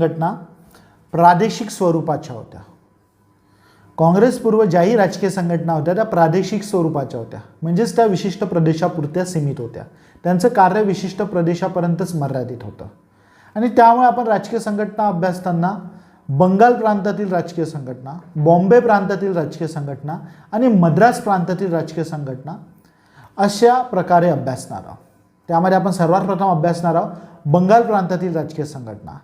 संघटना प्रादेशिक स्वरूपाच्या होत्या. काँग्रेसपूर्व ज्याही राजकीय संघटना होत्या त्या प्रादेशिक स्वरूपाच्या होत्या. म्हणजेच त्या विशिष्ट प्रदेशापुरत्या सीमित होत्या. त्यांचं कार्य विशिष्ट प्रदेशापर्यंतच मर्यादित होतं. आणि त्यामुळे आपण राजकीय संघटना अभ्यासताना बंगाल प्रांतातील राजकीय संघटना बॉम्बे प्रांतातील राजकीय संघटना आणि मद्रास प्रांतातील राजकीय संघटना अशा प्रकारे अभ्यासणार आहोत. त्यामध्ये आपण सर्वात प्रथम अभ्यासणार आहोत बंगाल प्रांतातील राजकीय संघटना.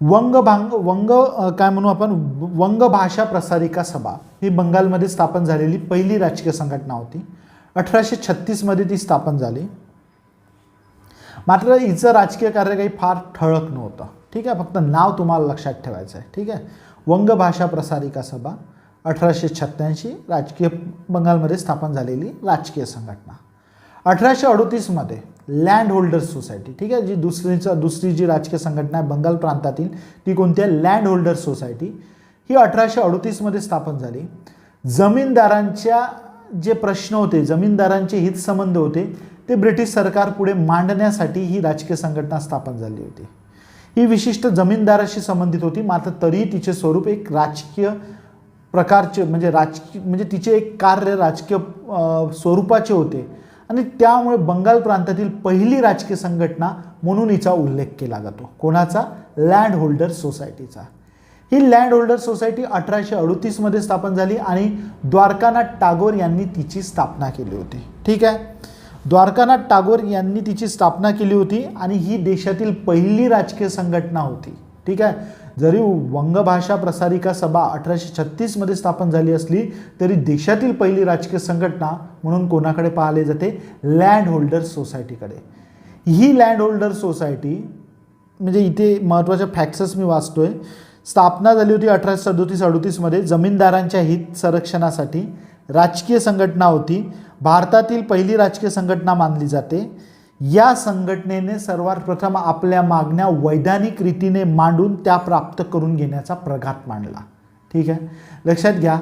वंग भांग वंग काय म्हणू आपण? वंग भाषा प्रसारिका सभा ही बंगालमध्ये स्थापन झालेली पहिली राजकीय संघटना होती. अठराशे छत्तीसमध्ये ती स्थापन झाली. मात्र हिचं राजकीय कार्य काही फार ठळक नव्हतं. ठीक आहे फक्त नाव तुम्हाला लक्षात ठेवायचं आहे ठीक आहे? वंग भाषा प्रसारिका सभा अठराशे छत्त्याऐंशी राजकीय बंगालमध्ये स्थापन झालेली राजकीय संघटना. अठराशे अडोतीसमध्ये लँड होल्डर्स सोसायटी ठीक आहे? जी दुसरीचं दुसरी जी राजकीय संघटना आहे बंगाल प्रांतातील ती कोणती आहे? लँड होल्डर्स सोसायटी ही अठराशे अडतीसमध्ये स्थापन झाली. जमीनदारांच्या जे प्रश्न होते जमीनदारांचे हितसंबंध होते ते ब्रिटिश सरकार पुढे मांडण्यासाठी ही राजकीय संघटना स्थापन झाली होती. ही विशिष्ट जमीनदाराशी संबंधित होती मात्र तरीही तिचे स्वरूप एक राजकीय प्रकारचे म्हणजे राजकीय म्हणजे तिचे एक कार्य राजकीय स्वरूपाचे होते. आणि त्यामुळे बंगाल प्रांतातील पहिली राजकीय संघटना म्हणून हिचा उल्लेख केला जातो. कोणाचा? लँड होल्डर सोसायटीचा. ही लँड होल्डर सोसायटी अठराशे अडतीसमध्ये स्थापन झाली आणि द्वारकानाथ टागोर यांनी तिची स्थापना केली होती. ठीक आहे? द्वारकानाथ टागोर यांनी तिची स्थापना केली होती आणि ही देशातील पहिली राजकीय संघटना होती. ठीक आहे? जरी वंगभाषा प्रसारिका सभा अठराशे छत्तीसमध्ये स्थापन झाली असली तरी देशातील पहिली राजकीय संघटना म्हणून कोणाकडे पाहिले जाते? लँड होल्डर सोसायटीकडे ही लँड होल्डर सोसायटी म्हणजे इथे महत्त्वाच्या फॅक्ट्सच मी वाचतोय. स्थापना झाली होती अठराशे सदोतीस अडोतीसमध्ये. जमीनदारांच्या हित संरक्षणासाठी राजकीय संघटना होती. भारतातील पहिली राजकीय संघटना मानली जाते. या संघटनेने सर्वात प्रथम आपल्या मागण्या वैधानिक रीतीने मांडून त्या प्राप्त करून घेण्याचा प्रघात मांडला. ठीक आहे? लक्षात घ्या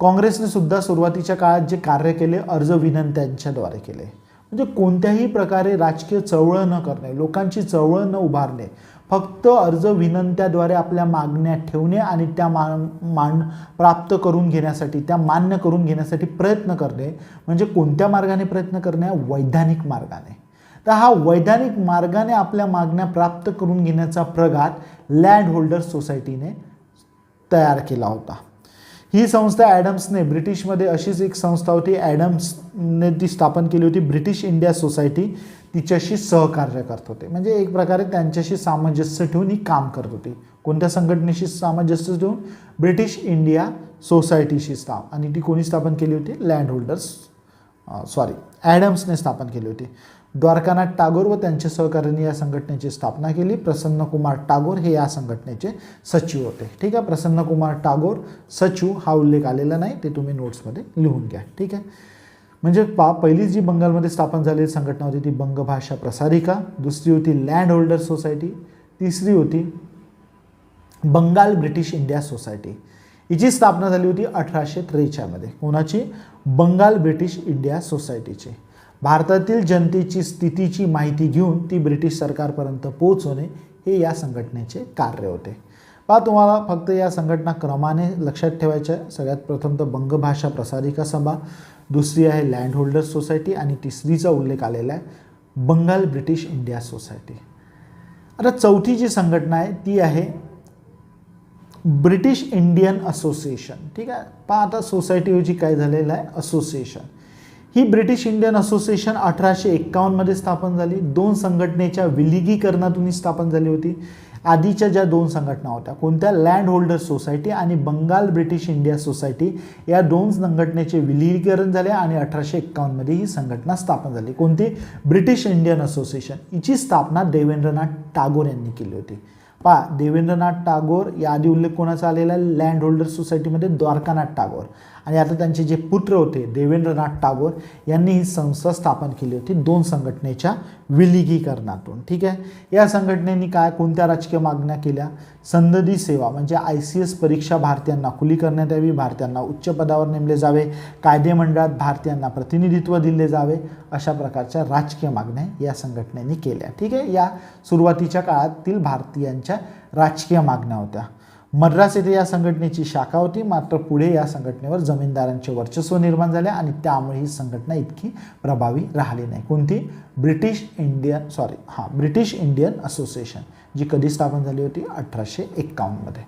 काँग्रेसने सुद्धा सुरुवातीच्या काळात जे कार्य केले अर्ज विनंत्यांच्याद्वारे केले. म्हणजे कोणत्याही प्रकारे राजकीय चळवळ न करणे लोकांची चळवळ न उभारणे फक्त अर्ज विनंत्याद्वारे आपल्या मागण्या ठेवणे आणि त्या मा मान प्राप्त करून घेण्यासाठी त्या मान्य करून घेण्यासाठी प्रयत्न करणे म्हणजे कोणत्या मार्गाने प्रयत्न करणे? वैधानिक मार्गाने. तर हा वैधानिक मार्गाने आपल्या मागण्या प्राप्त करून घेण्याचा प्रघात लँड होल्डर सोसायटीने तयार केला होता. ही संस्था ॲडम्सने ब्रिटिशमध्ये अशीच एक संस्था होती. ॲडम्सने ती स्थापन केली होती. ब्रिटिश इंडिया सोसायटी तिच्याशी सहकार्य करत होते. म्हणजे एक प्रकारे त्यांच्याशी सामंजस्य ठेवून ही काम करत होती. कोणत्या संघटनेशी सामंजस्य ठेवून? ब्रिटिश इंडिया सोसायटीशी स्थाप आणि ती कोणी स्थापन केली होती? लँड होल्डर्स सॉरी ॲडम्सने स्थापन केली होती. द्वारकानाथ टागोर व त्यांच्या सहकार्याने या संघटनेची स्थापना केली. प्रसन्न कुमार टागोर हे या संघटनेचे सचिव होते. ठीक आहे? प्रसन्न कुमार टागोर सचिव हा उल्लेख आलेला नाही. ते तुम्ही नोट्समध्ये लिहून घ्या. ठीक आहे? म्हणजे पा पहिली जी बंगालमध्ये स्थापन झालेली संघटना होती ती बंगभाषा प्रसारिका दुसरी होती लँड होल्डर सोसायटी तिसरी होती बंगाल ब्रिटिश इंडिया सोसायटी हिची स्थापना झाली होती अठराशे त्रेचाळमध्ये कोणाची? बंगाल ब्रिटिश इंडिया सोसायटीची भारतातील जनतेची स्थितीची माहिती घेऊन ती ब्रिटिश सरकारपर्यंत पोहोचवणे हे या संघटनेचे कार्य होते. पहा तुम्हाला फक्त या संघटना क्रमाने लक्षात ठेवायच्या सगळ्यात प्रथम तर बंगभाषा प्रसारिका सभा दुसरी आहे लँड सोसायटी आणि तिसरीचा उल्लेख आलेला आहे बंगाल ब्रिटिश इंडिया सोसायटी. आता चौथी जी संघटना आहे ती आहे ब्रिटिश इंडियन असोसिएशन. ठीक आहे? पहा आता सोसायटीऐवजी काय झालेलं आहे? असोसिएशन. ही ब्रिटिश इंडियन असोसिएशन अठराशे एक्कावन्नमध्ये स्थापन झाली. दोन संघटनेच्या विलिगीकरणातून स्थापन झाली होती. आधीच्या ज्या दोन संघटना होत्या कोणत्या? लँड होल्डर सोसायटी आणि बंगाल ब्रिटिश इंडिया सोसायटी या दोन संघटनेचे विलिगीकरण झाले आणि अठराशे एक्कावन्नमध्ये ही संघटना स्थापन झाली. कोणती? ब्रिटिश इंडियन असोसिएशन हिची स्थापना देवेंद्रनाथ टागोर यांनी केली होती. पहा देवेंद्रनाथ टागोर या आधी उल्लेख कोणाचा आलेला लँड होल्डर सोसायटीमध्ये द्वारकानाथ टागोर. आणि आता त्यांचे जे पुत्र होते देवेंद्रनाथ टागोर यांनी ही संस्था स्थापन केली होती दोन संघटनेच्या विलिगीकरणातून. ठीक आहे? या संघटनेनी काय कोणत्या राजकीय मागण्या केल्या? संदधी सेवा म्हणजे आय सी एस परीक्षा भारतीयांना खुली करण्यात यावी भारतीयांना उच्च पदावर नेमले जावे कायदेमंडळात भारतीयांना प्रतिनिधित्व दिले जावे अशा प्रकारच्या राजकीय मागण्या या संघटनेने केल्या. ठीक आहे? या सुरुवातीच्या काळातील भारतीयांच्या राजकीय मागण्या होत्या. मद्रास येथे या संघटनेची शाखा होती. मात्र पुढे या संघटनेवर जमीनदारांचे वर्चस्व निर्माण झाले आणि त्यामुळे ही संघटना इतकी प्रभावी राहिली नाही. कोणती? ब्रिटिश इंडियन सॉरी हां ब्रिटिश इंडियन असोसिएशन जी कधी स्थापन झाली होती? अठराशे एक्कावन्नमध्ये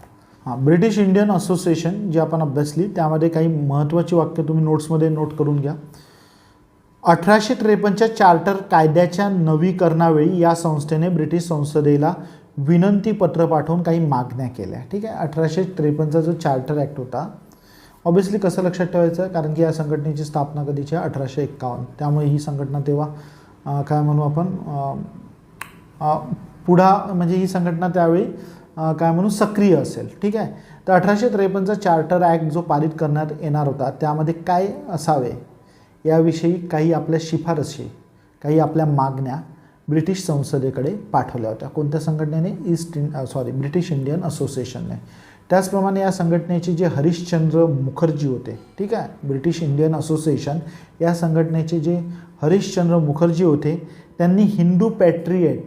हां ब्रिटिश इंडियन असोसिएशन जी आपण अभ्यासली त्यामध्ये काही महत्त्वाची वाक्य तुम्ही नोट्समध्ये नोट करून घ्या. अठराशे त्रेपन्नच्या चार्टर कायद्याच्या नवीकरणावेळी या संस्थेने ब्रिटिश संसदेला विनंती पत्र पाठवून काही मागण्या केल्या. ठीक आहे? अठराशे त्रेपन्नचा जो चार्टर ॲक्ट होता ऑब्विसली कसं लक्षात ठेवायचं? कारण की या संघटनेची स्थापना कधीची आहे? अठराशे एक्कावन्न. त्यामुळे ही संघटना तेव्हा काय म्हणू आपण? पुढा म्हणजे ही संघटना त्यावेळी काय म्हणू? सक्रिय असेल. ठीक आहे? तर अठराशे त्रेपन्नचा चार्टर ॲक्ट जो पारित करण्यात येणार होता त्यामध्ये काय असावे? याविषयी काही आपल्या शिफारशी काही आपल्या मागण्या ब्रिटिश संसदेकडे पाठवल्या होत्या. कोणत्या संघटनेने? East in sorry British Indian असोसिएशनने त्याचप्रमाणे या संघटनेचे जे हरिश्चंद्र मुखर्जी होते ठीक आहे? ब्रिटिश इंडियन असोसिएशन या संघटनेचे जे हरिश्चंद्र मुखर्जी होते त्यांनी हिंदू पॅट्रिएट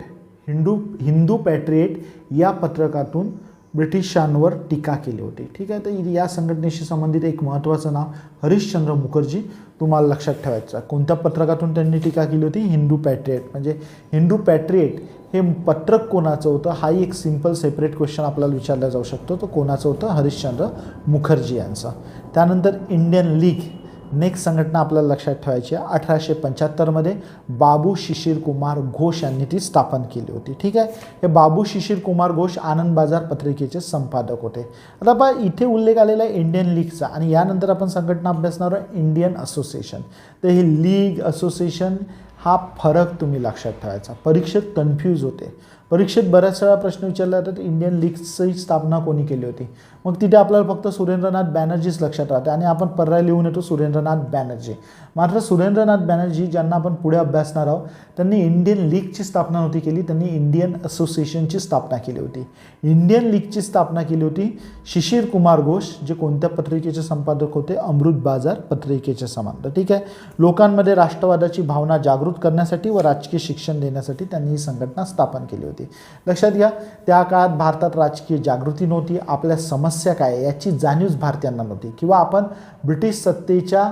हिंदू हिंदू पॅट्रिएट या पत्रकातून ब्रिटिशांवर टीका केली होती. ठीक आहे? तर या संघटनेशी संबंधित एक महत्त्वाचं नाव हरिश्चंद्र मुखर्जी तुम्हाला लक्षात ठेवायचं कोणत्या पत्रकातून त्यांनी टीका केली होती? हिंदू पॅट्रिएट म्हणजे हिंदू पॅट्रिएट हे पत्रक कोणाचं होतं? हाही एक सिंपल सेपरेट क्वेश्चन आपल्याला विचारला जाऊ शकतो. तो कोणाचं होतं? हरिश्चंद्र मुखर्जी यांचं. त्यानंतर इंडियन लीग नेक्स्ट संघटना आपल्याला लक्षात ठेवायची आहे. अठराशे पंच्याहत्तरमध्ये बाबू शिशिर कुमार घोष यांनी ती स्थापन केली होती. ठीक आहे? हे बाबू शिशिर कुमार घोष आनंद बाजार पत्रिकेचे संपादक होते. आता पहा इथे उल्लेख आलेला आहे इंडियन लीगचा आणि यानंतर आपण संघटना अभ्यासणार आहे इंडियन असोसिएशन. तर हे लीग असोसिएशन हा फरक तुम्ही लक्षात ठेवायचा. परीक्षेत कन्फ्यूज होते. परीक्षेत बऱ्याच वेळा प्रश्न विचारला जातात इंडियन लीगची स्थापना कोणी केली होती? मग तिथे आपल्याला फक्त सुरेंद्रनाथ बॅनर्जीच लक्षात राहते आणि आपण पर्याय लिहून येतो सुरेंद्रनाथ बॅनर्जी. मात्र सुरेंद्रनाथ बॅनर्जी ज्यांना आपण पुढे अभ्यासणार आहोत त्यांनी इंडियन लीगची स्थापना नव्हती केली त्यांनी इंडियन असोसिएशनची स्थापना केली होती. इंडियन लीगची स्थापना केली होती शिशिर कुमार घोष जे कोणत्या पत्रिकेचे संपादक होते? अमृत बाजार पत्रिकेचे समान तर ठीक आहे लोकांमध्ये राष्ट्रवादाची भावना जागृत करण्यासाठी व राजकीय शिक्षण देण्यासाठी त्यांनी ही संघटना स्थापन केली होती. लक्षात घ्या त्या काळात भारतात राजकीय जागृती नव्हती आपल्या समस्या काय याची जाणीवच भारतीयांना नव्हती. किंवा आपण ब्रिटिश सत्तेच्या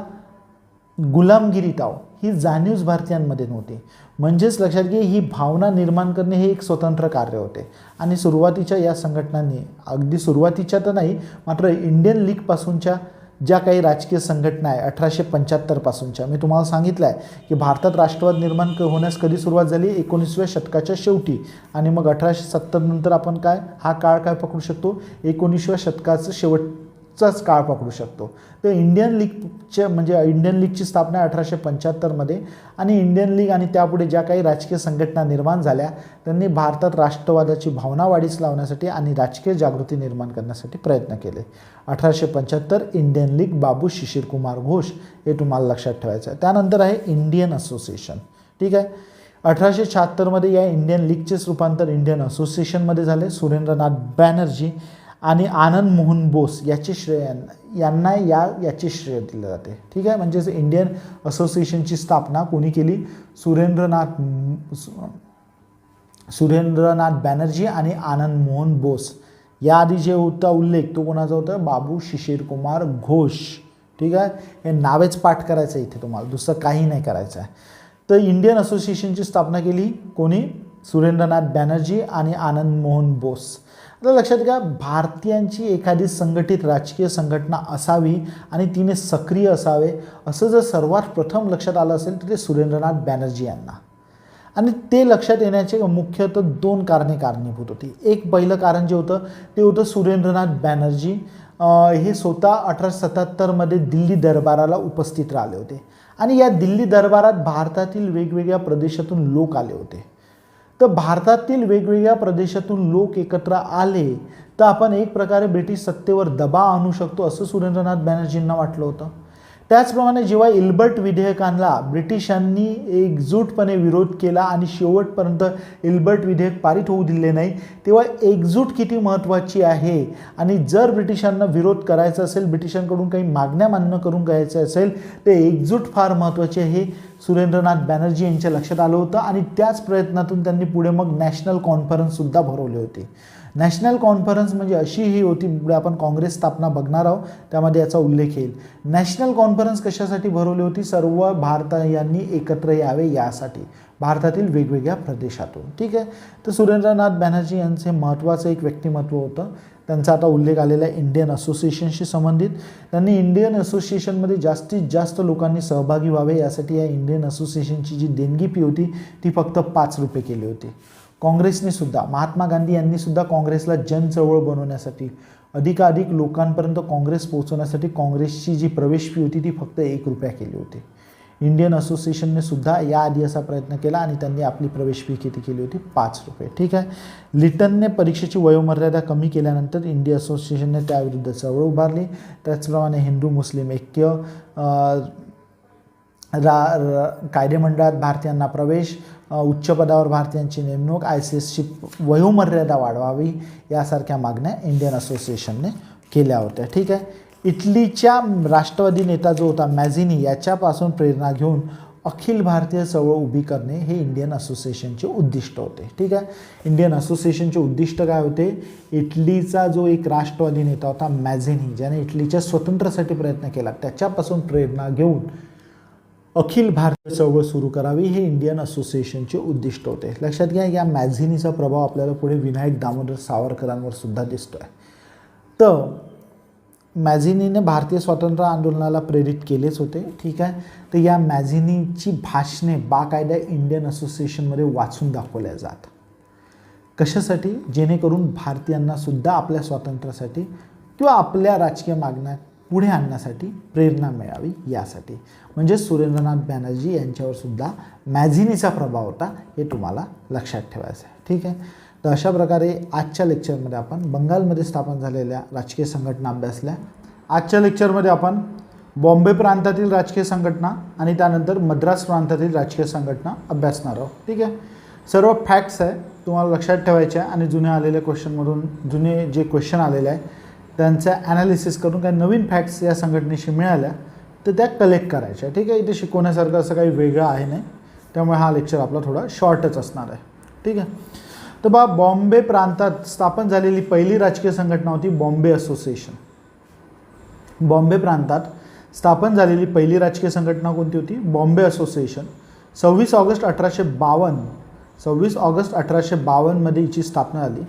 गुलामगिरीत आहो ही जाणीवच भारतीयांमध्ये नव्हती. म्हणजेच लक्षात घे ही भावना निर्माण करणे हे एक स्वतंत्र कार्य होते. आणि सुरुवातीच्या या संघटनांनी अगदी सुरुवातीच्या तर नाही मात्र इंडियन लीगपासूनच्या ज्या काही राजकीय संघटना आहे अठराशे पंच्याहत्तरपासूनच्या मी तुम्हाला सांगितलं आहे की भारतात राष्ट्रवाद निर्माण क होण्यास कधी सुरुवात झाली? एकोणीसव्या शतकाच्या शेवटी. आणि मग अठराशे सत्तरनंतर आपण काय? हा काळ काय पकडू शकतो? एकोणीसव्या शतकाचं शेवट चाच काळ पकडू शकतो. तर इंडियन लीगच्या म्हणजे इंडियन लीगची स्थापना अठराशे पंच्याहत्तरमध्ये आणि इंडियन लीग आणि त्यापुढे ज्या काही राजकीय संघटना निर्माण झाल्या त्यांनी भारतात राष्ट्रवादाची भावना वाढीस लावण्यासाठी आणि राजकीय जागृती निर्माण करण्यासाठी प्रयत्न केले. अठराशे पंच्याहत्तर इंडियन लीग बाबू शिशिरकुमार घोष हे तुम्हाला लक्षात ठेवायचं आहे. त्यानंतर आहे इंडियन असोसिएशन. ठीक आहे? अठराशे शहात्तरमध्ये या इंडियन लीगचेच रूपांतर इंडियन असोसिएशनमध्ये झाले. सुरेंद्रनाथ बॅनर्जी आणि आनंद मोहन बोस याचे श्रेय यांना- यांना या याचे श्रेय दिले जाते. ठीक आहे? म्हणजेच इंडियन असोसिएशनची स्थापना कोणी केली? सुरेंद्रनाथ सुरेंद्रनाथ बॅनर्जी आणि आनंद मोहन बोस. याआधी जे होता उल्लेख तो कोणाचा होता? बाबू शिशिर कुमार घोष. ठीक आहे? हे नावेच पाठ करायचं आहे इथे तुम्हाला. दुसरं काही नाही करायचं आहे. तर इंडियन असोसिएशनची स्थापना केली कोणी? सुरेंद्रनाथ बॅनर्जी आणि आनंद मोहन बोस. आता लक्षात घ्या भारतीयांची एखादी संघटित राजकीय संघटना असावी आणि तिने सक्रिय असावे असं जर सर्वात प्रथम लक्षात आलं असेल तर ते सुरेंद्रनाथ बॅनर्जी यांना. आणि ते लक्षात येण्याचे मुख्यतः दोन कारणे कारणीभूत होती. एक पहिलं कारण जे होतं ते होतं सुरेंद्रनाथ बॅनर्जी हे स्वतः अठराशे सत्याहत्तरमध्ये दिल्ली दरबाराला उपस्थित राहिले होते. आणि या दिल्ली दरबारात भारतातील वेगवेगळ्या प्रदेशातून लोक आले होते. तर भारतातील वेगवेगळ्या प्रदेशातून लोक एकत्र आले तर आपण एक प्रकारे ब्रिटिश सत्तेवर दबाव आणू शकतो असं सुरेंद्रनाथ बॅनर्जींना वाटलं होतं. त्याचप्रमाणे जेव्हा इल्बर्ट विधेयकांना ब्रिटिशांनी एकजूटपणे विरोध केला आणि शेवटपर्यंत इल्बर्ट विधेयक पारित होऊ दिले नाही तेव्हा एकजूट किती महत्त्वाची आहे? आणि जर ब्रिटिशांना विरोध करायचा असेल ब्रिटिशांकडून काही मागण्या मान्य करून घ्यायचं असेल ते एकजूट फार महत्त्वाचे आहे हे सुरेंद्रनाथ बॅनर्जी यांच्या लक्षात आलं होतं आणि त्याच प्रयत्नातून त्यांनी पुढे मग नॅशनल कॉन्फरन्ससुद्धा भरवले होते. नॅशनल कॉन्फरन्स म्हणजे अशी ही होती पुढे आपण काँग्रेस स्थापना बघणार आहोत त्यामध्ये याचा उल्लेख येईल. नॅशनल कॉन्फरन्स कशासाठी भरवली होती? सर्व भारतीयांनी एकत्र यावे यासाठी. भारतातील वेगवेगळ्या प्रदेशातून. ठीक आहे? तर सुरेंद्रनाथ बॅनर्जी यांचे महत्त्वाचं एक व्यक्तिमत्व होतं. त्यांचा आता उल्लेख आलेला आहे इंडियन असोसिएशनशी संबंधित. त्यांनी इंडियन असोसिएशनमध्ये जास्तीत जास्त लोकांनी सहभागी व्हावे यासाठी या इंडियन असोसिएशनची जी देणगी फी होती ती फक्त पाच रुपये केली होती. काँग्रेसने सुद्धा महात्मा गांधी यांनी सुद्धा काँग्रेसला जनचळवळ बनवण्यासाठी अधिकाधिक लोकांपर्यंत काँग्रेस पोहोचवण्यासाठी काँग्रेसची जी प्रवेश फी होती ती फक्त एक रुपया केली होती. इंडियन असोसिएशनने सुद्धा याआधी असा प्रयत्न केला आणि त्यांनी आपली प्रवेश फी किती केली होती? पाच रुपये. ठीक आहे? लिटनने परीक्षेची वयोमर्यादा कमी केल्यानंतर इंडियन असोसिएशनने त्याविरुद्ध चळवळ उभारली. त्याचप्रमाणे हिंदू मुस्लिम ऐक्य रा, रा र- कायदेमंडळात भारतीयांना प्रवेश उच्च पदावर भारतीयांची नेमणूक आय सी एसची वयोमर्यादा वाढवावी यासारख्या मागण्या इंडियन असोसिएशनने केल्या होत्या. ठीक आहे? इटलीच्या राष्ट्रवादी नेता जो होता मॅझिनी याच्यापासून प्रेरणा घेऊन अखिल भारतीय चळवळ उभी करणे हे इंडियन असोसिएशनचे उद्दिष्ट होते. ठीक आहे? इंडियन असोसिएशनचे उद्दिष्ट काय होते? इटलीचा जो एक राष्ट्रवादी नेता होता मॅझिनी ज्याने इटलीच्या स्वतंत्रासाठी प्रयत्न केला त्याच्यापासून प्रेरणा घेऊन अखिल भारतीय चळवळ सुरू करावी हे इंडियन असोसिएशनचे उद्दिष्ट होते. लक्षात घ्या या मॅझिनीचा प्रभाव आपल्याला पुढे विनायक दामोदर सावरकरांवर सुद्धा दिसतोय. तर मॅझिनीने भारतीय स्वातंत्र्य आंदोलनाला प्रेरित केलेच होते ठीक आहे? तर या मॅझिनीची भाषणे बाकायदा इंडियन असोसिएशनमध्ये वाचून दाखवल्या जात. कशासाठी? जेणेकरून भारतीयांना सुद्धा आपल्या स्वातंत्र्यासाठी किंवा आपल्या राजकीय मागण्या पुढे आणण्यासाठी प्रेरणा मिळावी यासाठी. म्हणजे सुरेंद्रनाथ बॅनर्जी यांच्यावर सुद्धा मॅझिनीचा प्रभाव होता हे तुम्हाला लक्षात ठेवायचं आहे. ठीक आहे? तर अशा प्रकारे आजच्या लेक्चरमध्ये आपण बंगालमध्ये स्थापन झालेल्या राजकीय संघटना अभ्यासल्या. आजच्या लेक्चरमध्ये आपण बॉम्बे प्रांतातील राजकीय संघटना आणि त्यानंतर मद्रास प्रांतातील राजकीय संघटना अभ्यासणार आहोत. ठीक आहे? सर्व फॅक्ट्स आहे तुम्हाला लक्षात ठेवायचे आहे. आणि जुने आलेल्या क्वेश्चनमधून जुने जे क्वेश्चन आलेले आहे त्यांचं ॲनालिसिस करून काही नवीन फॅक्ट्स या संघटनेशी मिळाल्या तर त्या कलेक्ट करायच्या. ठीक आहे इथे शिकवण्यासारखं असं काही वेगळं आहे नाही. त्यामुळे हा लेक्चर आपला थोडा शॉर्टच असणार आहे. ठीक आहे? तर बा बॉम्बे प्रांतात स्थापन झालेली पहिली राजकीय संघटना होती बॉम्बे असोसिएशन. बॉम्बे प्रांतात स्थापन झालेली पहिली राजकीय संघटना कोणती होती? बॉम्बे असोसिएशन. सव्वीस ऑगस्ट अठराशे बावन्न सव्वीस ऑगस्ट अठराशे बावन्नमध्ये हिची स्थापना झाली.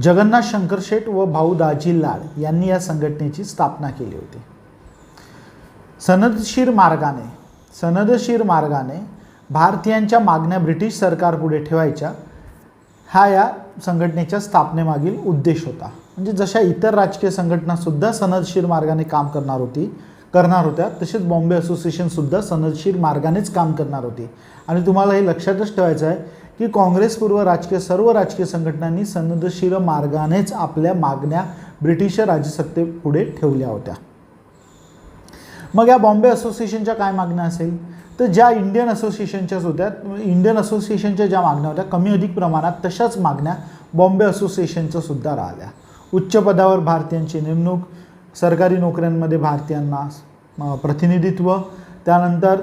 जगन्नाथ शंकर शेठ व भाऊ दाजी लाड यांनी या संघटनेची स्थापना केली होती. सनदशीर मार्गाने सनदशीर मार्गाने भारतीयांच्या मागण्या ब्रिटिश सरकारपुढे ठेवायच्या हा या संघटनेच्या स्थापनेमागील उद्देश होता. म्हणजे जशा इतर राजकीय संघटनासुद्धा सनदशीर मार्गाने काम करणार होती करणार होत्या तसेच बॉम्बे असोसिएशनसुद्धा सनदशीर मार्गानेच काम करणार होती. आणि तुम्हाला हे लक्षातच ठेवायचं आहे की काँग्रेसपूर्व राजकीय सर्व राजकीय संघटनांनी सनदशीर मार्गानेच आपल्या मागण्या ब्रिटिश राजसत्तेपुढे ठेवल्या होत्या. मग या बॉम्बे असोसिएशनच्या काय मागण्या असेल? तर ज्या इंडियन असोसिएशनच्याच होत्या इंडियन असोसिएशनच्या ज्या मागण्या होत्या कमी अधिक प्रमाणात तशाच मागण्या बॉम्बे असोसिएशनच्या सुद्धा राहिल्या. उच्च पदावर भारतीयांची नेमणूक सरकारी नोकऱ्यांमध्ये भारतीयांना प्रतिनिधित्व त्यानंतर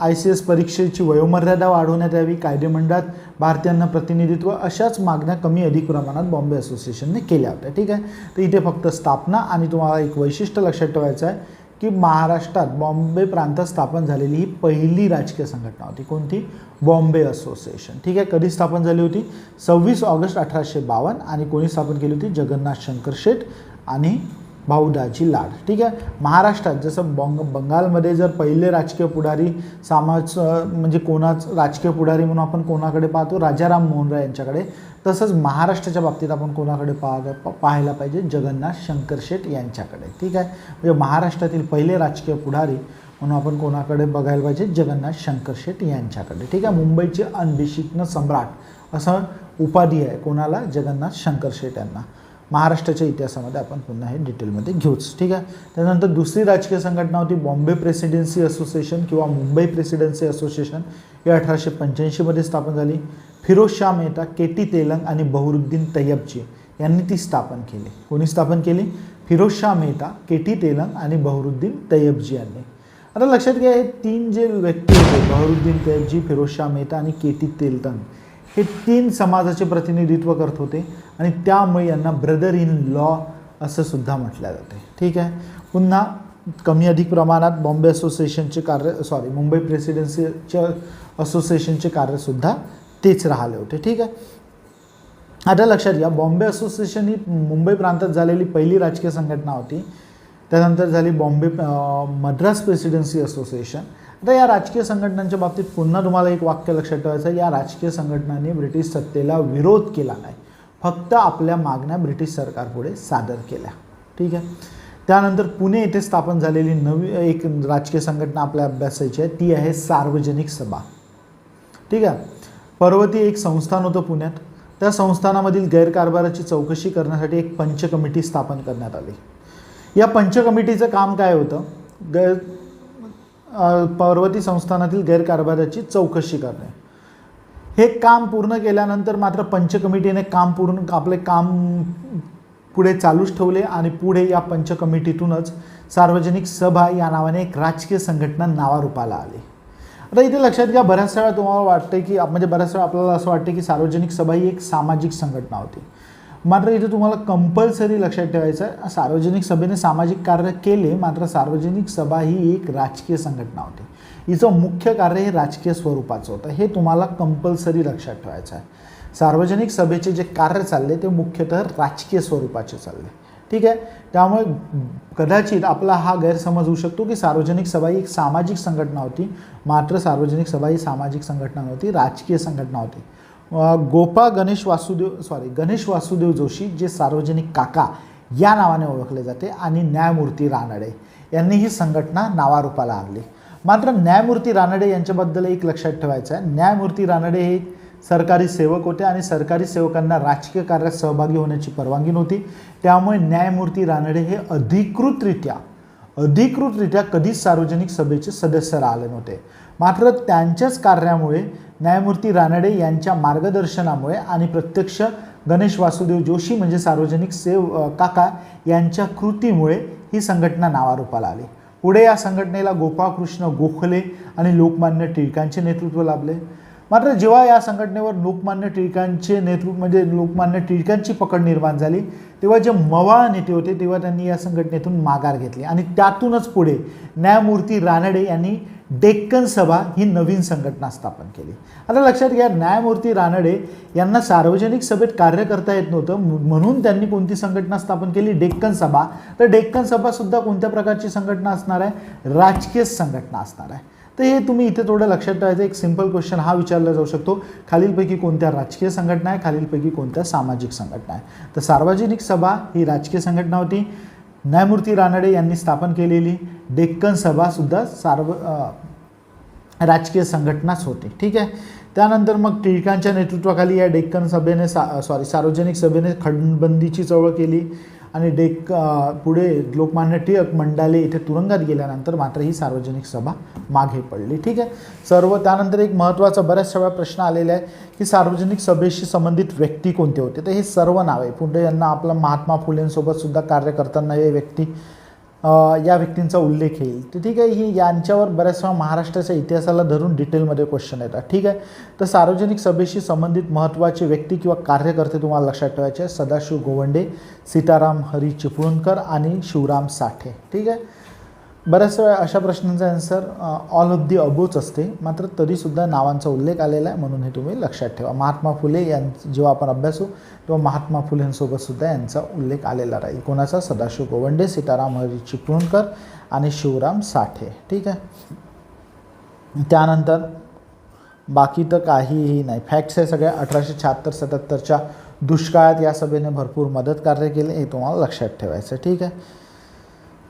आय सी एस परीक्षेची वयोमर्यादा वाढवण्यात यावी कायदेमंडळात भारतीयांना प्रतिनिधित्व अशाच मागण्या कमी अधिक प्रमाणात बॉम्बे असोसिएशनने केल्या होत्या. ठीक आहे? तर इथे फक्त स्थापना आणि तुम्हाला एक वैशिष्ट्य लक्षात ठेवायचं आहे की महाराष्ट्रात बॉम्बे प्रांतात स्थापन झालेली ही पहिली राजकीय संघटना होती. कोणती? बॉम्बे असोसिएशन. ठीक आहे? कधी स्थापन झाली होती? सव्वीस ऑगस्ट अठराशे बावन्न आणि कोणी स्थापन केली होती? जगन्नाथ शंकर शेठ आणि भाऊदाची लाड ठीक आहे? महाराष्ट्रात जसं बंग बंगालमध्ये जर पहिले राजकीय पुढारी समाज म्हणजे कोणाच राजकीय पुढारी म्हणून आपण कोणाकडे पाहतो? राजाराम मोहन राय यांच्याकडे. तसंच महाराष्ट्राच्या बाबतीत आपण कोणाकडे पाह प- पाहायला पाहिजे? जगन्नाथ शंकर शेठ यांच्याकडे. ठीक आहे? म्हणजे महाराष्ट्रातील पहिले राजकीय पुढारी म्हणून आपण कोणाकडे बघायला पाहिजे? जगन्नाथ शंकर शेठ यांच्याकडे. ठीक आहे? मुंबईचे अनभिषिक्न सम्राट असं उपाधी आहे कोणाला? जगन्नाथ शंकर शेट यांना. महाराष्ट्राच्या इतिहासामध्ये आपण पुन्हा हे डिटेलमध्ये घेऊच. ठीक आहे? त्यानंतर दुसरी राजकीय संघटना होती बॉम्बे प्रेसिडेन्सी असोसिएशन किंवा मुंबई प्रेसिडेन्सी असोसिएशन. ही अठराशे पंच्याऐंशीमध्ये स्थापन झाली. फिरोज शाह मेहता के टी तेलंग आणि बहरुद्दीन तय्यबजी यांनी ती स्थापन केली. कोणी स्थापन केली? फिरोज शाह मेहता के टी तेलंग आणि बहरुद्दीन तय्यबजी यांनी. आता लक्षात घ्या हे तीन जे व्यक्ती होते बहरुद्दीन तय्यबजी फिरोज शाह मेहता आणि के टी तेलतंग हे तीन समाजाचे प्रतिनिधित्व करत होते आणि त्यामुळे यांना ब्रदर इन लॉ असं सुद्धा म्हटलं जाते. ठीक आहे? पुन्हा कमी अधिक प्रमाणात बॉम्बे असोसिएशनचे कार्य सॉरी मुंबई प्रेसिडेन्सीच्या असोसिएशनचे कार्यसुद्धा तेच राहिले होते. ठीक आहे? आता लक्षात घ्या बॉम्बे असोसिएशन ही मुंबई प्रांतात झालेली पहिली राजकीय संघटना होती. त्यानंतर झाली बॉम्बे मद्रास प्रेसिडेन्सी असोसिएशन आता या राजकीय संघटनांच्या बाबतीत पुन्हा तुम्हाला एक वाक्य लक्षात ठेवायचं आहे या राजकीय संघटनांनी ब्रिटिश सत्तेला विरोध केला नाही. फक्त आपल्या मागण्या ब्रिटिश सरकारपुढे सादर केल्या. ठीक आहे? त्यानंतर पुणे येथे स्थापन झालेली नवी एक राजकीय संघटना आपल्या अभ्यासाची आहे ती आहे सार्वजनिक सभा. ठीक आहे? पर्वती एक संस्थान होतं पुण्यात. त्या संस्थानामधील गैरकारभाराची चौकशी करण्यासाठी एक पंच कमिटी स्थापन करण्यात आली. या पंच कमिटीचं काम काय होतं? गैर पर्वती संस्थानातील गैरकारभाराची चौकशी करणे. हे काम पूर्ण केल्यानंतर मात्र पंच कमिटीने काम पूर्ण आपले काम पुढे चालूच ठेवले आणि पुढे या पंच कमिटीतूनच सार्वजनिक सभा या नावाने एक राजकीय संघटना नावारूपाला आली. आता इथे लक्षात घ्या बऱ्याच वेळा तुम्हाला वाटतं की म्हणजे बऱ्याच वेळा आपल्याला असं वाटतं की सार्वजनिक सभा ही एक सामाजिक संघटना होती. मात्र इथे तुम्हाला कंपल्सरी लक्षात ठेवायचं आहे. सार्वजनिक सभेने सामाजिक कार्य केले मात्र सार्वजनिक सभा ही एक राजकीय संघटना होती. हिचं मुख्य कार्य हे राजकीय स्वरूपाचं होतं. हे तुम्हाला कंपल्सरी लक्षात ठेवायचं आहे. सार्वजनिक सभेचे जे कार्य चालले ते मुख्यतः राजकीय स्वरूपाचे चालले. ठीक आहे? त्यामुळे कदाचित आपला हा गैरसमज होऊ शकतो की सार्वजनिक सभा ही एक सामाजिक संघटना होती मात्र सार्वजनिक सभा ही सामाजिक संघटना नव्हती राजकीय संघटना होती. गोपा गणेश वासुदेव सॉरी गणेश वासुदेव जोशी जे सार्वजनिक काका या नावाने ओळखले जाते आणि न्यायमूर्ती रानडे यांनी ही संघटना नावारूपाला आणली. मात्र न्यायमूर्ती रानडे यांच्याबद्दल एक लक्षात ठेवायचं आहे. न्यायमूर्ती रानडे हे सरकारी सेवक होते आणि सरकारी सेवकांना राजकीय कार्यात सहभागी होण्याची परवानगी नव्हती. त्यामुळे न्यायमूर्ती रानडे हे अधिकृतरित्या अधिकृतरित्या कधीच सार्वजनिक सभेचे सदस्य राहिले नव्हते. मात्र त्यांच्याच कार्यामुळे न्यायमूर्ती रानडे यांच्या मार्गदर्शनामुळे आणि प्रत्यक्ष गणेश वासुदेव जोशी म्हणजे सार्वजनिक सेव काका यांच्या कृतीमुळे ही संघटना नावारूपाला आली. पुढे या संघटनेला गोपाळकृष्ण गोखले आणि लोकमान्य टिळकांचे नेतृत्व लाभले. मात्र जेव्हा या संघटनेवर लोकमान्य टिळकांचे नेतृत्व म्हणजे लोकमान्य टिळकांची पकड निर्माण झाली तेव्हा जे मवाळ नेते होते तेव्हा त्यांनी या संघटनेतून माघार घेतली. आणि त्यातूनच पुढे न्यायमूर्ती रानडे यांनी डेक्कन सभा ही नवीन संघटना स्थापन केली. आता लक्षात घ्या न्यायमूर्ती रानडे यांना सार्वजनिक सभेत कार्य करता येत नव्हतं म्हणून त्यांनी कोणती संघटना स्थापन केली? डेक्कन सभा. तर डेक्कन सभासुद्धा कोणत्या प्रकारची संघटना असणार आहे? राजकीय संघटना असणार आहे. तर हे तुम्ही इथे थोडं लक्षात ठेवायचं. एक सिंपल क्वेश्चन हा विचारला जाऊ शकतो. खालीलपैकी कोणत्या राजकीय संघटना आहे? खालीलपैकी कोणत्या सामाजिक संघटना आहे? तर सार्वजनिक सभा ही राजकीय संघटना होती. न्यायमूर्ती रानडे यांनी स्थापन केलेली. डेक्कन सभासुद्धा सार्व राजकीय संघटनाच होती. ठीक आहे? त्यानंतर मग टिळकांच्या नेतृत्वाखाली या डेक्कन सभेने सा सॉरी सार्वजनिक सभेने खंडबंदीची चळवळ केली. आणि डेक पुढे लोकमान्य टिळक मंडाले इथे तुरुंगात गेल्यानंतर मात्र ही सार्वजनिक सभा मागे पडली. ठीक आहे? सर्व त्यानंतर एक महत्त्वाचा बऱ्याचशा वेळा प्रश्न आलेला आहे की सार्वजनिक सभेशी संबंधित व्यक्ती कोणते होते? तर हे सर्व नावे पुढे यांना आपला महात्मा फुलेंसोबत सुद्धा कार्य करताना हे व्यक्ती या व्यक्तींचा उल्लेख येईल. तर ठीक आहे ही यांच्यावर बऱ्याच वेळा महाराष्ट्राच्या इतिहासाला धरून डिटेलमध्ये क्वेश्चन येतात. ठीक आहे? तर सार्वजनिक सभेशी संबंधित महत्त्वाचे व्यक्ती किंवा कार्यकर्ते तुम्हाला लक्षात ठेवायचे सदाशिव गोवंडे सीताराम हरी चिपळूणकर आणि शिवराम साठे. ठीक आहे? बऱ्याच वेळा अशा प्रश्नांचा answer all of the above असते. मात्र तरीसुद्धा नावांचा उल्लेख आलेला आहे म्हणून हे तुम्ही लक्षात ठेवा. महात्मा फुले यां जेव्हा आपण अभ्यासू तेव्हा महात्मा फुलेंसोबतसुद्धा यांचा उल्लेख आलेला राहील. कोणाचा? सदाशिव गोवंडे सीताराम हरी चिपळूणकर आणि शिवराम साठे. ठीक आहे? त्यानंतर बाकी तर काहीही नाही. फॅक्ट्स आहे सगळ्या अठराशे शहात्तर सत्याहत्तरच्या दुष्काळात या सभेने भरपूर मदत कार्य केले हे तुम्हाला लक्षात ठेवायचं ठीक आहे?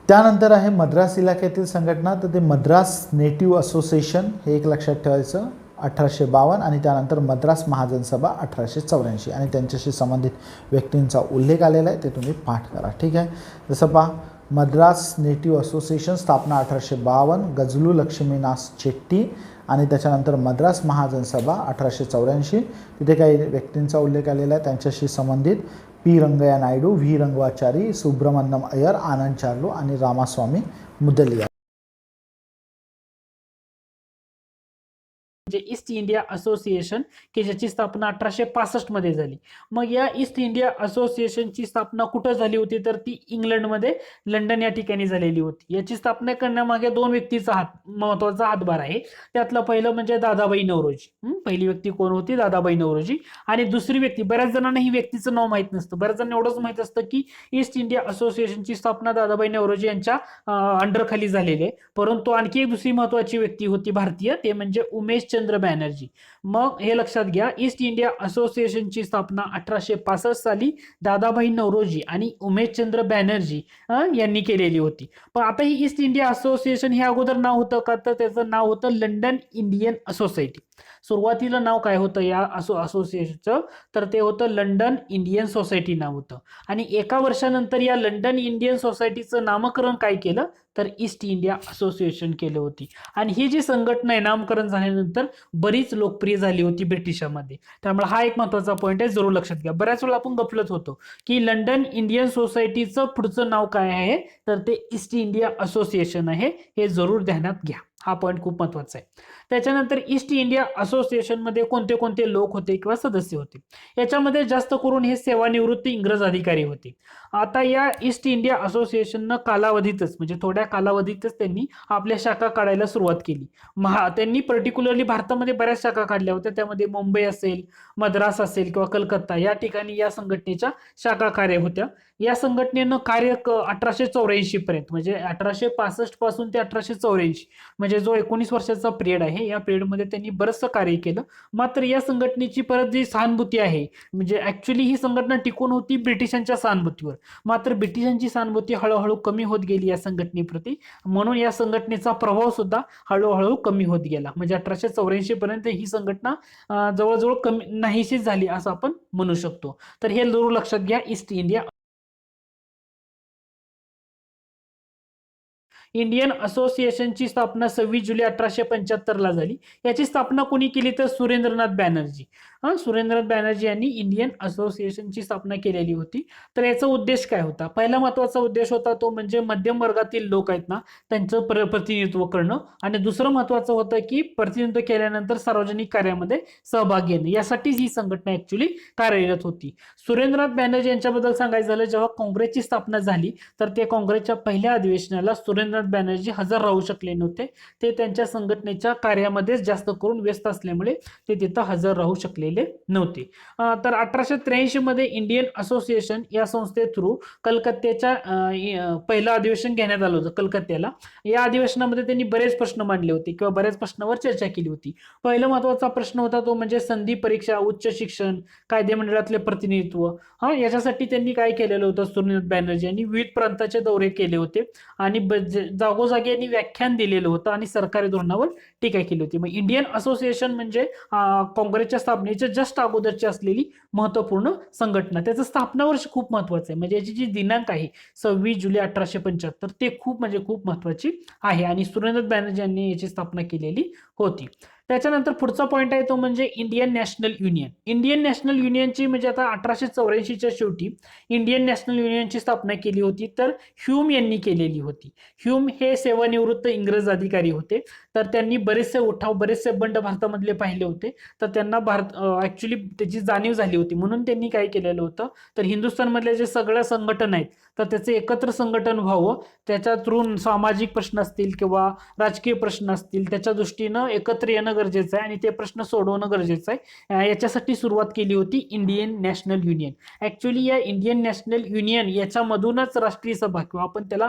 त्यानंतर आहे मद्रास इलाख्यातील संघटना तर ते मद्रास नेटिव्ह असोसिएशन हे एक लक्षात ठेवायचं अठराशे बावन्न आणि त्यानंतर मद्रास महाजन सभा अठराशे चौऱ्याऐंशी. आणि त्यांच्याशी संबंधित व्यक्तींचा उल्लेख आलेला आहे ते तुम्ही पाठ करा. ठीक आहे? जसं पहा मद्रास नेटिव्ह असोसिएशन स्थापना अठराशे बावन्न गजलू लक्ष्मीनाथ चेट्टी आणि त्याच्यानंतर मद्रास महाजन सभा अठराशे चौऱ्याऐंशी. तिथे काही व्यक्तींचा उल्लेख आलेला आहे त्यांच्याशी संबंधित పి రంగయ్య నాయుడు వి రంగవాచారి సుబ్రహ్మణ్యం అయ్యర్ ఆనంద్ చార్లు అని రామస్వామి ముద్దలియార్ म्हणजे ईस्ट इंडिया असोसिएशन की ज्याची स्थापना अठराशे पासष्टमध्ये झाली. मग या ईस्ट इंडिया असोसिएशनची स्थापना कुठं झाली होती? तर ती इंग्लंडमध्ये लंडन या ठिकाणी झालेली होती. याची स्थापना करण्यामागे दोन व्यक्तीचा हात महत्त्वाचा हातभार आहे. त्यातलं पहिलं म्हणजे दादाबाई नवरोजी. पहिली व्यक्ती कोण होती? दादाबाई नवरोजी. आणि दुसरी व्यक्ती बऱ्याच जणांना ही व्यक्तीचं नाव माहीत नसतं. बऱ्याच जणांना एवढंच माहीत असतं की ईस्ट इंडिया असोसिएशनची स्थापना दादाबाई नवरोजी यांच्या अंडरखाली झालेली आहे. परंतु आणखी एक दुसरी महत्वाची व्यक्ती होती भारतीय ते म्हणजे उमेश चंद्र बॅनर्जी. मग हे लक्षात घ्या ईस्ट इंडिया असोसिएशनची स्थापना अठराशे पासष्ट साली दादाभाई नवरोजी आणि उमेशचंद्र बॅनर्जी यांनी केलेली होती. पण आता ही ईस्ट इंडिया असोसिएशन हे अगोदर नाव होतं का? तर त्याचं नाव होतं लंडन इंडियन असोसायटी सुरुवातीला नाव काय होतं या असो असोसिएशनचं तर ते होतं लंडन इंडियन सोसायटी नाव होतं. आणि एका वर्षानंतर या लंडन इंडियन सोसायटीचं नामकरण काय केलं? तर ईस्ट इंडिया असोसिएशन केलं होती. आणि ही जी संघटना आहे नामकरण झाल्यानंतर बरीच लोकप्रिय झाली होती ब्रिटिशामध्ये. त्यामुळे हा एक महत्त्वाचा पॉईंट आहे जरूर लक्षात घ्या. बऱ्याच वेळा आपण गपलत होतो की लंडन इंडियन सोसायटीचं पुढचं नाव काय आहे? तर ते ईस्ट इंडिया असोसिएशन आहे. हे जरूर ध्यानात घ्या. हा पॉईंट खूप महत्त्वाचा आहे. त्याच्यानंतर ईस्ट इंडिया असोसिएशनमध्ये कोणते कोणते लोक होते किंवा सदस्य होते? याच्यामध्ये जास्त करून हे सेवानिवृत्त इंग्रज अधिकारी होते. आता या ईस्ट इंडिया असोसिएशननं कालावधीतच म्हणजे थोड्या कालावधीतच त्यांनी आपल्या शाखा काढायला सुरुवात केली. महा त्यांनी पर्टिक्युलरली भारतामध्ये बऱ्याच शाखा काढल्या होत्या. त्यामध्ये मुंबई असेल मद्रास असेल किंवा कलकत्ता या ठिकाणी या संघटनेच्या शाखा कार्य होत्या. या संघटनेनं कार्य अठराशे चौऱ्याऐंशी पर्यंत म्हणजे अठराशे पासष्टपासून ते अठराशे चौऱ्याऐंशी म्हणजे जो एकोणीस वर्षाचा पिरियड आहे या पिरियडमध्ये त्यांनी बरंचसं कार्य केलं. मात्र या संघटनेची परत जी सहानुभूती आहे म्हणजे ऍक्च्युली ही संघटना टिकून होती ब्रिटिशांच्या सहानुभूतीवर. मात्र ब्रिटिशांची सहानुभूती हळूहळू कमी होत गेली या संघटनेप्रती. म्हणून या संघटनेचा प्रभाव सुद्धा हळूहळू कमी होत गेला. म्हणजे अठराशे चौऱ्याऐंशी पर्यंत ही संघटना जवळजवळ कमी नाहीशीच झाली असं आपण म्हणू शकतो. तर हे जरूर लक्षात घ्या ईस्ट इंडिया इंडियन असोसिएशनची स्थापना सव्वीस जुलै अठराशे पंच्याहत्तरला झाली. याची स्थापना कोणी केली तर सुरेंद्रनाथ बॅनर्जी. सुरेंद्रनाथ बॅनर्जी यांनी इंडियन असोसिएशनची स्थापना केलेली होती. तर याचा उद्देश काय होता? पहिला महत्त्वाचा उद्देश होता तो म्हणजे मध्यम वर्गातील लोक आहेत ना त्यांचं प्र प्रतिनिधित्व करणं. आणि दुसरं महत्वाचं होतं की प्रतिनिधित्व केल्यानंतर सार्वजनिक कार्यामध्ये सहभाग घेणं. यासाठी ही संघटना ऍक्च्युली कार्यरत होती. सुरेंद्रनाथ बॅनर्जी यांच्याबद्दल सांगायचं झालं जेव्हा काँग्रेसची स्थापना झाली तर ते काँग्रेसच्या पहिल्या अधिवेशनाला सुरेंद्रनाथ बॅनर्जी हजर राहू शकले नव्हते. ते त्यांच्या संघटनेच्या कार्यामध्येच जास्त करून व्यस्त असल्यामुळे ते तिथं हजर राहू शकले शकलेले नव्हते. तर अठराशे त्र्याऐंशी मध्ये इंडियन असोसिएशन या संस्थे थ्रू कलकत्त्याच्या पहिलं अधिवेशन घेण्यात आलं होतं कलकत्त्याला. या अधिवेशनामध्ये त्यांनी बरेच प्रश्न मांडले होते किंवा बऱ्याच प्रश्नावर चर्चा केली होती. पहिला महत्त्वाचा प्रश्न होता तो म्हणजे संधी परीक्षा उच्च शिक्षण कायदेमंडळातले प्रतिनिधित्व. हा याच्यासाठी त्यांनी काय केलेलं होतं? सुनील बॅनर्जी यांनी विविध प्रांताचे दौरे केले होते आणि जागोजागी यांनी व्याख्यान दिलेलं होतं आणि सरकारी धोरणावर टीका केली होती. मग इंडियन असोसिएशन म्हणजे काँग्रेसच्या स्थापने स्थापनेच्या जस्ट अगोदरची असलेली महत्त्वपूर्ण संघटना. त्याचं स्थापना वर्ष खूप महत्वाचं आहे. म्हणजे याची जी दिनांक आहे सव्वीस जुलै अठराशे पंच्याहत्तर ते खूप म्हणजे खूप महत्वाची आहे. आणि सुरेंद्र बॅनर्जी यांनी याची स्थापना केलेली होती. त्याच्यानंतर पुढचा पॉईंट आहे तो म्हणजे Indian national union Indian national युनियनची म्हणजे आता अठराशे चौऱ्याऐंशीच्या शेवटी इंडियन नॅशनल युनियनची स्थापना केली होती तर ह्यूम यांनी केलेली होती. ह्यूम हे सेवानिवृत्त इंग्रज अधिकारी होते. तर त्यांनी बरेचसे उठाव बरेचसे बंड भारतामधले पाहिले होते. तर त्यांना भारत ऍक्च्युली त्याची जाणीव झाली होती. म्हणून त्यांनी काय केलेलं होतं? तर हिंदुस्थानमधले जे सगळ्या संघटन आहेत तर त्याचे एकत्र संघटन व्हावं. त्याच्या थ्रू सामाजिक प्रश्न असतील किंवा राजकीय प्रश्न असतील त्याच्या दृष्टीनं एकत्र येणं गरजेचं आहे आणि ते प्रश्न सोडवणं गरजेचं आहे. याच्यासाठी सुरुवात केली होती इंडियन नॅशनल युनियन. ऍक्च्युली या इंडियन नॅशनल युनियन याच्यामधूनच राष्ट्रीय सभा किंवा आपण त्याला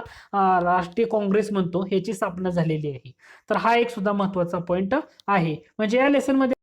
राष्ट्रीय काँग्रेस म्हणतो ह्याची स्थापना झालेली आहे. तर हा एक सुद्धा महत्त्वाचा पॉईंट आहे. म्हणजे या लेसनमध्ये